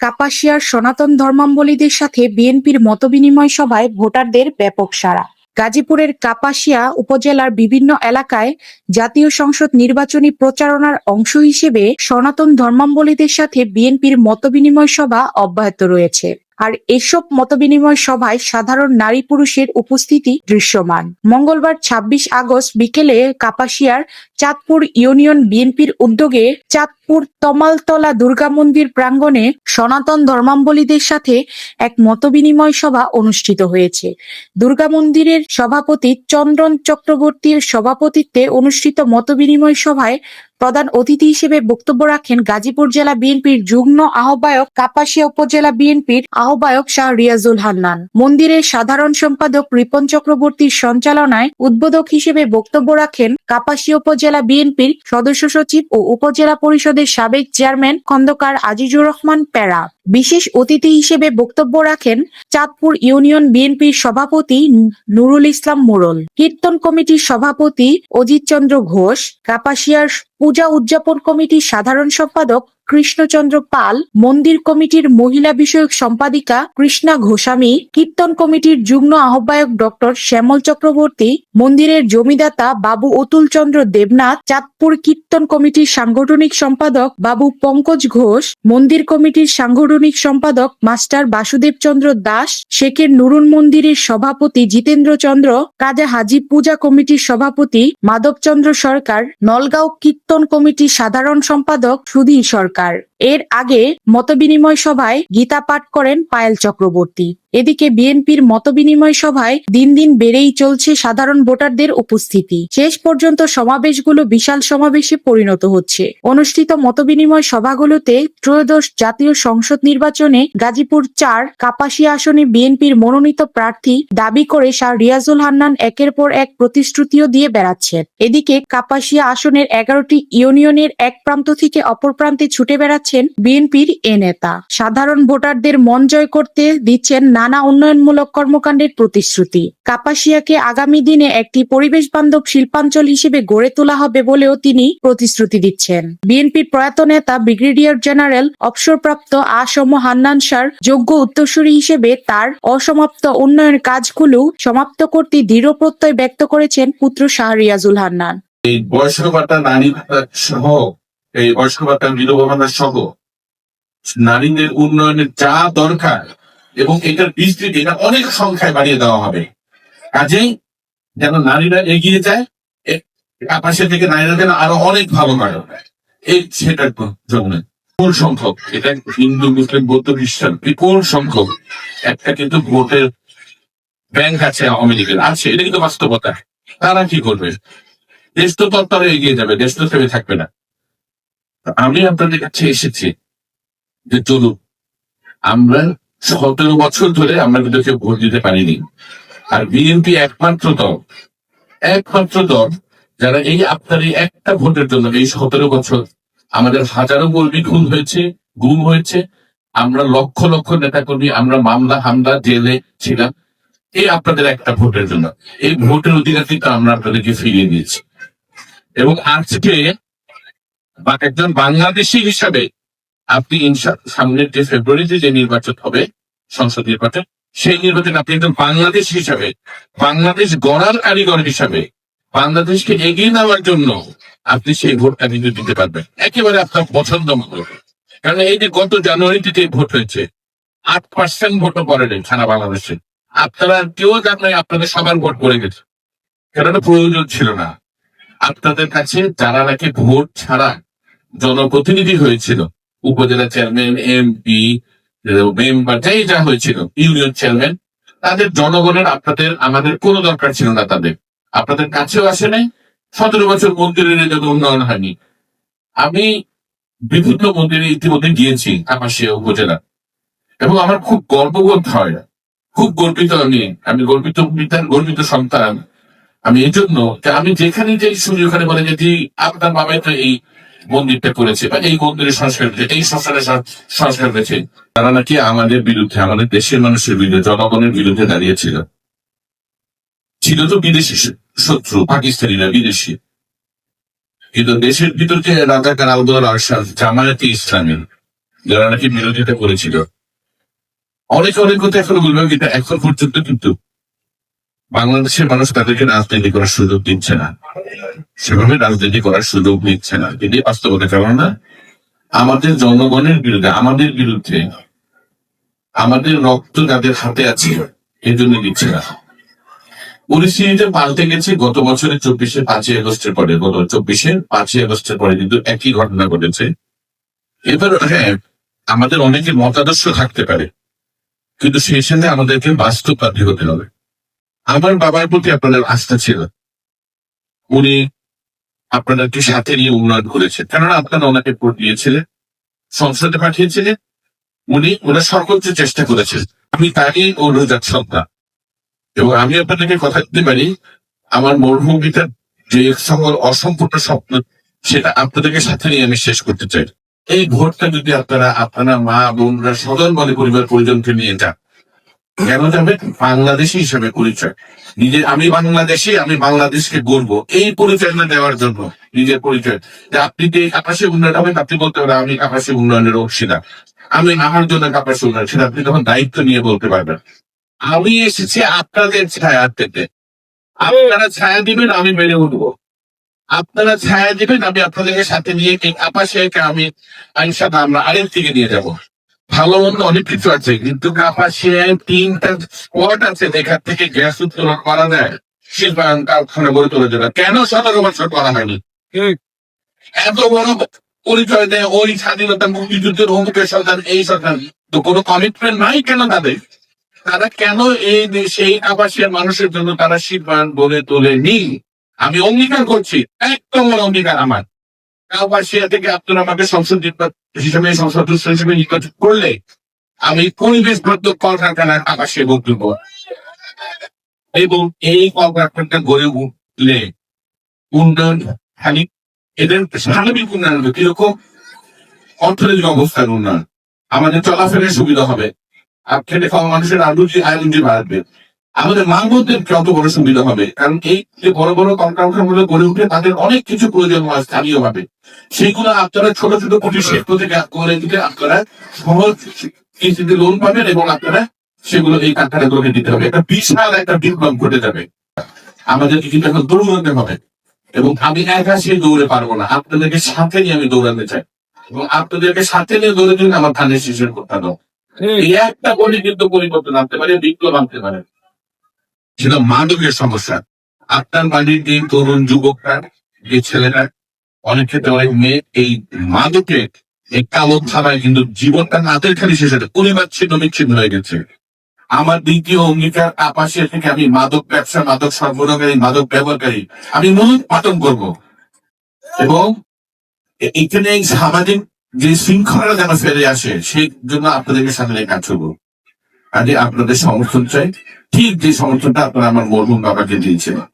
কাপাসিয়ার সনাতন ধর্মাবলীদের সাথে বিএনপির মতবিনিময় সভায় ভোটারদের ব্যাপক সাড়া। গাজীপুরের কাপাসিয়া উপজেলার বিভিন্ন এলাকায় জাতীয় সংসদ নির্বাচনী প্রচারণার অংশ হিসেবে সনাতন ধর্মাবলীদের সাথে বিএনপির মতবিনিময় সভা অব্যাহত রয়েছে। আর এসব মতবিনিময় সভায় সাধারণ নারী পুরুষের উপস্থিতি দৃশ্যমান। মঙ্গলবার ২৬ আগস্ট বিকেলে কাপাসিয়ার চাঁদপুর ইউনিয়ন বিএনপির উদ্যোগে চাঁদপুর তমালতলা দুর্গা মন্দির প্রাঙ্গণে সনাতন ধর্মাবলীদের সাথে এক মতবিনিময় সভা অনুষ্ঠিত হয়েছে। দুর্গা মন্দিরের সভাপতি চন্দ্রন চক্রবর্তীর সভাপতিত্বে অনুষ্ঠিত মতবিনিময় সভায় প্রধান অতিথি হিসেবে বক্তব্য রাখেন গাজীপুর জেলা বিএনপির যুগ্ম আহ্বায়ক, কাপাসিয়া উপজেলা বিএনপির আহ্বায়ক শাহ রিয়াজুল হান্নান। মন্দিরের সাধারণ সম্পাদক রিপন চক্রবর্তীর সঞ্চালনায় উদ্বোধক হিসেবে বক্তব্য রাখেন কাপাসিয়া উপজেলা বিএনপির সদস্য সচিব ও উপজেলা পরিষদের সাবেক চেয়ারম্যান খন্দকার আজিজুর রহমান প্যারা বিশেষ অতিথি হিসেবে বক্তব্য রাখেন চাঁদপুর ইউনিয়ন বিএনপির সভাপতি নুরুল ইসলাম মোড়ল কীর্তন কমিটির সভাপতি অজিত চন্দ্র ঘোষ, কাপাসিয়ার পূজা উদযাপন কমিটির সাধারণ সম্পাদক কৃষ্ণচন্দ্র পাল, মন্দির কমিটির মহিলা বিষয়ক সম্পাদিকা কৃষ্ণা ঘোষামি, কীর্তন কমিটির যুগ্ম আহ্বায়ক ডক্টর শ্যামল চক্রবর্তী, মন্দিরের জমিদাতা বাবু অতুল চন্দ্র দেবনাথ, চাঁদপুর কীর্তন কমিটির সাংগঠনিক সম্পাদক বাবু পঙ্কজ ঘোষ, মন্দির কমিটির সাংগঠনিক সম্পাদক মাস্টার বাসুদেব চন্দ্র দাস, শেখের নুরুন মন্দিরের সভাপতি জিতেন্দ্র চন্দ্র কাজা হাজি পূজা কমিটির সভাপতি মাধবচন্দ্র সরকার, নলগাঁও কীর্তন কমিটির সাধারণ সম্পাদক সুধীর সরকার। এর আগে মতবিনিময় সভায় গীতা পাঠ করেন পায়েল চক্রবর্তী। এদিকে বিএনপির মতবিনিময় সভায় দিন দিন বেড়েই চলছে সাধারণ ভোটারদের উপস্থিতি। শেষ পর্যন্ত সমাবেশগুলো বিশাল সমাবেশে পরিণত হচ্ছে। অনুষ্ঠিত মতবিনিময় সভাগুলোতে ত্রয়োদশ জাতীয় সংসদ নির্বাচনে গাজীপুর চার, কাপাসিয়া আসনে বিএনপির মনোনীত প্রার্থী দাবি করে শাহ রিয়াজুল হান্নান একের পর এক প্রতিশ্রুতিও দিয়ে বেড়াচ্ছেন। এদিকে কাপাসিয়া আসনের এগারোটি ইউনিয়নের এক প্রান্ত থেকে অপর প্রান্তে ছুটে বেড়াচ্ছেন বিএনপির এ নেতা। সাধারণ ভোটারদের মন জয় করতে দিচ্ছেন নানা উন্নয়নমূলক কর্মকাণ্ডের প্রতিশ্রুতি। কাপাসিয়াকে আগামী দিনে একটি পরিবেশ বান্ধব শিল্পাঞ্চল হিসেবে গড়ে তোলা হবে বলেও তিনি প্রতিশ্রুতি দিচ্ছেন। বিএনপির প্রয়াত নেতা ব্রিগেডিয়ার জেনারেল অবসরপ্রাপ্ত আসম হান্নান সার যোগ্য উত্তরসূরি হিসেবে তার অসমাপ্ত উন্নয়ন কাজগুলো সমাপ্ত করতে দৃঢ় প্রত্যয় ব্যক্ত করেছেন পুত্র শাহ রিয়াজুল হান্নান। এই বয়স্ক ভাতা, নারী ভাতা সহ এই বয়স্ক ভাতা বিধবা ভাতা সহ নারীদের উন্নয়নের যা দরকার এবং এটার বিস্তৃতি, এটা অনেক সংখ্যায় বাড়িয়ে দেওয়া হবে। কাজেই যেন নারীরা এগিয়ে যায় আকাশে থেকে নারীরা যেন আরও অনেক ভালো করে। এই সেটার জন্য। বিপুল সংখ্যক, এটা হিন্দু, মুসলিম, বৌদ্ধ, খ্রিস্টান, বিপুল সংখ্যক। একটা কিন্তু ভোটের ব্যাংক আছে আওয়ামী লীগের, আছে, এটা কিন্তু বাস্তবতা। তারা কি করবে? দেশ তো তত্তরে এগিয়ে যাবে, দেশ তো থেমে থাকবে না। আমি আপনাদের কাছে এসেছি যে চলুন, আমরা সতেরো বছর ধরে আমরা কিন্তু কেউ ভোট দিতে পারিনি। আর বিএনপি একমাত্র দল একমাত্র দল যারা এই আপনার এই একটা ভোটের জন্য এই সতেরো বছর আমাদের হাজারো কর্মী খুন হয়েছে, গুম হয়েছে। আমরা লক্ষ লক্ষ নেতা কর্মী আমরা মামলা, হামলা, জেলে ছিলাম। এই আপনাদের একটা ভোটের জন্য। এই ভোটের অধিকার কিন্তু আমরা আপনাদেরকে ফিরিয়ে দিয়েছি। এবং আজকে বা একজন বাংলাদেশি হিসাবে আপনি সামনের যে ফেব্রুয়ারিতে যে নির্বাচন হবে, সংসদ নির্বাচন, সেই নির্বাচন আপনি একজন বাংলাদেশ হিসাবে, বাংলাদেশ গড়ার কারিগর হিসাবে, বাংলাদেশকে এগিয়ে নেওয়ার জন্য আপনি সেই ভোটটা কিন্তু দিতে পারবেন। একেবারে আপনার পছন্দ মতো। কারণ এই যে গত জানুয়ারিতে যে ভোট হয়েছে, আট পার্সেন্ট ভোটও পড়েনি সারা বাংলাদেশে। আপনারা কেউ জানেন আপনাদের সবার ভোট পড়ে গেছে। কেননা প্রয়োজন ছিল না। আপনাদের কাছে যারা নাকি ভোট ছাড়া জনপ্রতিনিধি হয়েছিল উপজেলা চেয়ারম্যান এমপি মেম্বার যাই যা হয়েছিল ইউনিয়ন চেয়ারম্যান তাদের জনগণের আপনাদের, আমাদের কোনো দরকার ছিল না তাদের। আপনাদের কাছেও আসে নাই। সতেরো বছর মন্দিরের যত উন্নয়ন হয়নি। আমি বিভিন্ন মন্দিরে ইতিমধ্যে গিয়েছি আকাশিয়া উপজেলা। এবং আমার খুব গর্ববোধ হয়, খুব গর্বিত আমি আমি গর্বিত পিতার, গর্বিত সন্তান। আমি এই জন্য আমি যেখানে যাই শুনি, ওখানে বলে যে আপনার বাবাই তো এই মন্দিরটা করেছে বা এই মন্দিরের সংস্কার করেছে এই শ্মশানের সংস্কার করেছে তারা নাকি আমাদের বিরুদ্ধে, আমাদের দেশের মানুষের বিরুদ্ধে, জনগণের বিরুদ্ধে দাঁড়িয়েছিল। ছিল তো বিদেশি শত্রু, পাকিস্তানিরা বিদেশি। কিন্তু দেশের ভিতর রাজাকার আলদুল আরশাদ জামায়াতি ইসলামী, যারা নাকি বিরোধিতা করেছিল। অনেক অনেক কথা এখন বলবে, কিন্তু এখন পর্যন্ত কিন্তু বাংলাদেশের মানুষ তাদেরকে রাজনীতি করার সুযোগ দিচ্ছে না। সেভাবে রাজনীতি করার সুযোগ দিচ্ছে না। কিন্তু বাস্তবতা কারণ না আমাদের জনগণের বিরুদ্ধে, আমাদের বিরুদ্ধে, আমাদের রক্ত যাদের হাতে আছে এই জন্য দিচ্ছে না। পরিস্থিতিটা পাল্টে গেছে গত বছরের চব্বিশে পাঁচই আগস্টের পরে। গত চব্বিশে পাঁচই আগস্টের পরে কিন্তু একই ঘটনা ঘটেছে। এবার হ্যাঁ আমাদের অনেকে মতাদর্শ থাকতে পারে, কিন্তু সেই সঙ্গে আমাদেরকে বাস্তববাদী হতে হবে। আমার বাবার প্রতি আপনাদের আস্থা ছিল। উনি আপনাদেরকে সাথে নিয়ে উন্নয়ন করেছেন। কেননা আপনারা ওনাকে ভোট দিয়েছিলেন, সংসদে পাঠিয়েছিলেন। উনি ওনার সর্বোচ্চ চেষ্টা করেছেন। আমি তারই অনুরোধ সন্তান এবং আমি আপনাদেরকে কথা দিতে পারি, আমার পিতার যে সকল অসম্পূর্ণ স্বপ্ন, সেটা আপনাদেরকে সাথে নিয়ে আমি শেষ করতে চাই। এই ভোটটা যদি আপনারা আপনারা মা, বোনরা, সদল বলে পরিবার পরিজনকে নিয়ে যান কেন যাবে বাংলাদেশি হিসেবে পরিচয়। নিজে, আমি বাংলাদেশি, আমি বাংলাদেশকে গড়বো। এই পরিচয় না দেওয়ার জন্য নিজের পরিচয়। আপনি যে আকাশে উন্নয়ন হবেন? আপনি বলতে পারেন, আমি আকাশে উন্নয়নের অংশীদার। আমি আমার জন্য আকাশে উন্নয়ন। সেটা আপনি তখন দায়িত্ব নিয়ে বলতে পারবেন। আমি এসেছি আপনাদের ছায়া পেতে। আপনারা ছায়া দিবেন, আমি বেড়ে উঠবো। আপনারা ছায়া দিবেন, আমি আপনাদেরকে সাথে নিয়ে আকাশে আমি ইনশাল্লাহ আমরা আরেক দিকে নিয়ে যাব। ভালো মন্দ অনেক কিছু আছে কিন্তু আকাশে তিনটা স্পট আছে যেখান থেকে গ্যাস উত্তোলন করা যায় শিল্পায়ন কারখানা গড়ে তোলা যাবে কেন সতেরো বছর করা হয়নি? এত বড় পরিচয় দেয় ওই স্বাধীনতা মুক্তিযুদ্ধের অমুকের সরকার এই সরকার। তো কোনো কমিটমেন্ট নাই কেন তাদের? তারা কেন এই দেশে এই আবাসের মানুষের জন্য তারা শিল্পায়ন গড়ে তোলেনি? আমি অঙ্গীকার করছি একদম বড় অঙ্গীকার আমার। আবাসিয়া থেকে আপনারা আমাকে সংসদ নির্বাচন হিসেবে, সংসদ সদস্য হিসেবে নির্বাচন করলে আমি পরিবেশ বান্ধব কলকারখানার আবাসে বক্তব্য এবং এই কলকারখানাটা গড়ে উঠলে উন্নয়ন খালি এদের স্বাভাবিক উন্নয়ন হবে, কীরকম? অর্থনৈতিক অবস্থার উন্নয়ন। আমাদের চলাফেরার সুবিধা হবে। আর খেটে খাওয়া মানুষের আলুজি আয়োজি বাড়বে। আমাদের মা বোনদের যত বড় সুবিধা হবে কারণ এই যে বড় বড় কলকারখানাগুলো গড়ে উঠে তাদের অনেক কিছু প্রয়োজন হয় স্থানীয় ভাবে সেইগুলো আপনারা ছোট ছোট কুটির শিল্প থেকে করে দিতে আপনারা সহজ কিস্তিতে লোন পাবেন এবং আপনারা সেগুলো এই কারখানাগুলোকে দিতে হবে। একটা বিশাল একটা বিপ্লব ঘটে যাবে। আমাদেরকে কিন্তু এখন দৌড়াতে হবে এবং আমি একা সেই দৌড়ে পারব না। আপনাদেরকে সাথে নিয়ে আমি দৌড়াতে চাই। এবং আপনাদেরকে সাথে নিয়ে দৌড়ে দিন আমার ধানের শিশুর করতে দাও এই একটা বলে কিন্তু পরিবর্তন আনতে পারে বিপ্লব আনতে পারে। সেটা মাদকের সমস্যা। আপনার বাড়ির যে তরুণ যুবকরা যে ছেলেরা অনেক ক্ষেত্রে অনেক মেয়ে এই মাদকে এই কালো ধারায় কিন্তু জীবনটা নাতের খালি শেষ হয়েছে পরিবার ছিন্ন বিচ্ছিন্ন হয়ে গেছে। আমার দ্বিতীয় অঙ্গীকার আপাশে থেকে আমি মাদক ব্যবসা, মাদক সরবরাহকারী, মাদক ব্যবহারকারী, আমি মূল পাতন করব। এবং এখানে এই সামাজিক যে শৃঙ্খলা যেন ফেরে আসে, সেই জন্য আপনাদেরকে সামনে কাজ করব। আজকে আপনাদের সমর্থন চাই। ঠিক যে সমর্থনটা আপনারা আমার মরহুম বাবাকে দিয়েছিলেন